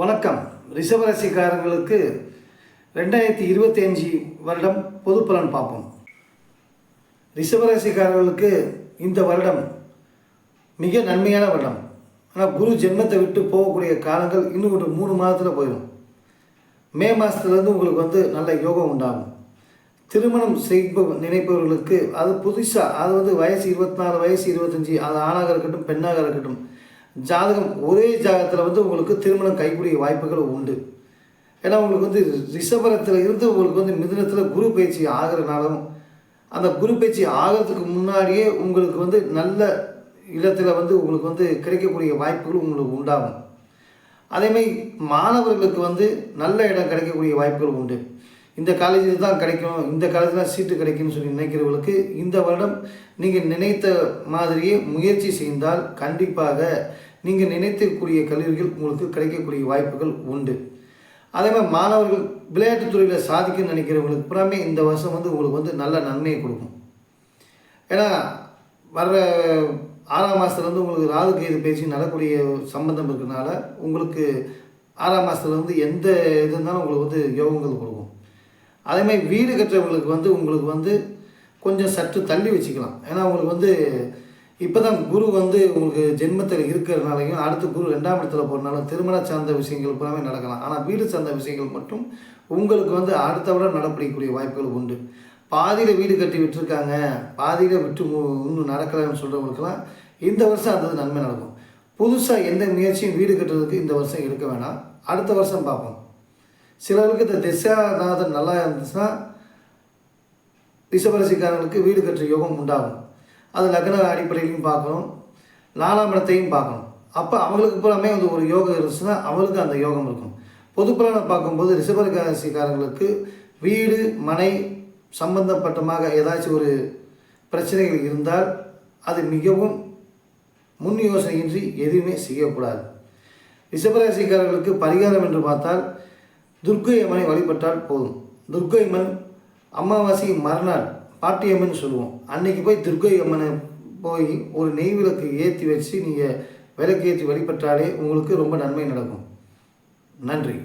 வணக்கம். ரிஷபராசிக்காரர்களுக்கு ரெண்டாயிரத்தி இருபத்தி அஞ்சு வருடம் பொது பலன் பார்ப்போம். ரிஷபராசிக்காரர்களுக்கு இந்த வருடம் மிக நன்மையான வருடம். ஆனால் குரு ஜென்மத்தை விட்டு போகக்கூடிய காலங்கள் இன்னும் ஒரு மூணு மாதத்தில் போயிடும் மே மாதத்துலேருந்து உங்களுக்கு வந்து நல்ல யோகம் உண்டாகும். திருமணம் செய்ப நினைப்பவர்களுக்கு அது புதுசாக அது வந்து வயசு இருபத்தி நாலு வயசு இருபத்தஞ்சி அது ஆணாக இருக்கட்டும் பெண்ணாக இருக்கட்டும் ஜாதகம் ஒரே ஜாதகத்தில் வந்து உங்களுக்கு திருமணம் கைக்கூடிய வாய்ப்புகள் உண்டு. ஏன்னா உங்களுக்கு வந்து ரிஷபரத்தில் இருந்து உங்களுக்கு வந்து மிதுனத்தில் குரு பயிற்சி ஆகிறனாலும் அந்த குரு பயிற்சி ஆகிறதுக்கு முன்னாடியே உங்களுக்கு வந்து நல்ல இடத்துல வந்து உங்களுக்கு வந்து கிடைக்கக்கூடிய வாய்ப்புகள் உங்களுக்கு உண்டாகும். அதேமாதிரி மாணவர்களுக்கு வந்து நல்ல இடம் கிடைக்கக்கூடிய வாய்ப்புகள் உண்டு. இந்த காலேஜில் தான் கிடைக்கும் இந்த காலேஜில் தான் சீட்டு கிடைக்கும்னு சொல்லி நினைக்கிறவர்களுக்கு இந்த வருடம் நீங்கள் நினைத்த மாதிரியே முயற்சி செய்தால் கண்டிப்பாக நீங்கள் நினைத்துக்கூடிய கல்லூரிகள் உங்களுக்கு கிடைக்கக்கூடிய வாய்ப்புகள் உண்டு. அதே மாதிரி மாணவர்கள் விளையாட்டுத் துறையில் சாதிக்கணும்னு நினைக்கிறவங்களுக்கு புறாமே இந்த வருஷம் வந்து உங்களுக்கு வந்து நல்ல நன்மையை கொடுக்கும். ஏன்னா வர்ற ஆறாம் மாதத்துலேருந்து உங்களுக்கு ராகு கேது பேச்சு நடக்கூடிய சம்பந்தம் இருக்கிறனால உங்களுக்கு ஆறாம் மாதத்துலேருந்து எந்த இது இருந்தாலும் உங்களுக்கு வந்து யோகங்கள் கொடுக்கும். அதேமாதிரி வீடு கட்டுறவங்களுக்கு வந்து உங்களுக்கு வந்து கொஞ்சம் சற்று தள்ளி வச்சுக்கலாம். ஏன்னா உங்களுக்கு வந்து இப்போ தான் குரு வந்து உங்களுக்கு ஜென்மத்தில் இருக்கிறதுனாலையும் அடுத்து குரு ரெண்டாம் இடத்துல போகிறனாலும் திருமண சார்ந்த விஷயங்கள் பூராமே நடக்கலாம். ஆனால் வீடு சார்ந்த விஷயங்கள் மட்டும் உங்களுக்கு வந்து அடுத்த விட வாய்ப்புகள் உண்டு. பாதியில் வீடு கட்டி விட்டுருக்காங்க பாதியில் விட்டு இன்னும் நடக்கலைன்னு சொல்கிறவங்களுக்கெல்லாம் இந்த வருஷம் அந்த நன்மை நடக்கும். புதுசாக எந்த முயற்சியும் வீடு கட்டுறதுக்கு இந்த வருஷம் எடுக்க வேணாம். அடுத்த வருஷம் பார்ப்போம். சிலருக்கு இந்த திசாநாதன் நல்லா இருந்துச்சுன்னா ரிஷபராசிக்காரங்களுக்கு வீடு கட்டுற யோகம் உண்டாகும். அது லக்ன அடிப்படையிலையும் பார்க்கணும். நாலாம் இடத்தையும் பார்க்கணும். அப்போ அவங்களுக்கு பூராமே வந்து ஒரு யோகம் இருந்துச்சுன்னா அவங்களுக்கு அந்த யோகம் இருக்கும். பொதுப்பலனை பார்க்கும்போது ரிஷபராசிக்காரங்களுக்கு வீடு மனை சம்பந்தப்பட்டமாக ஏதாச்சும் ஒரு பிரச்சனைகள் இருந்தால் அது மிகவும் முன் யோசனையின்றி எதுவுமே செய்யக்கூடாது. ரிஷபராசிக்காரர்களுக்கு பரிகாரம் என்று பார்த்தால் துர்க்கை அம்மனை வழிபட்டால் போதும். துர்க்கை அம்மன் அமாவாசை மறுநாள் பாட்டியம்மன் சொல்லுவோம். அன்னைக்கு போய் துர்க்கை அம்மனை போய் ஒரு நெய் விளக்கு ஏற்றி வச்சு நீங்கள் விளக்கு ஏற்றி வழிபட்டாலே உங்களுக்கு ரொம்ப நன்மை நடக்கும். நன்றி.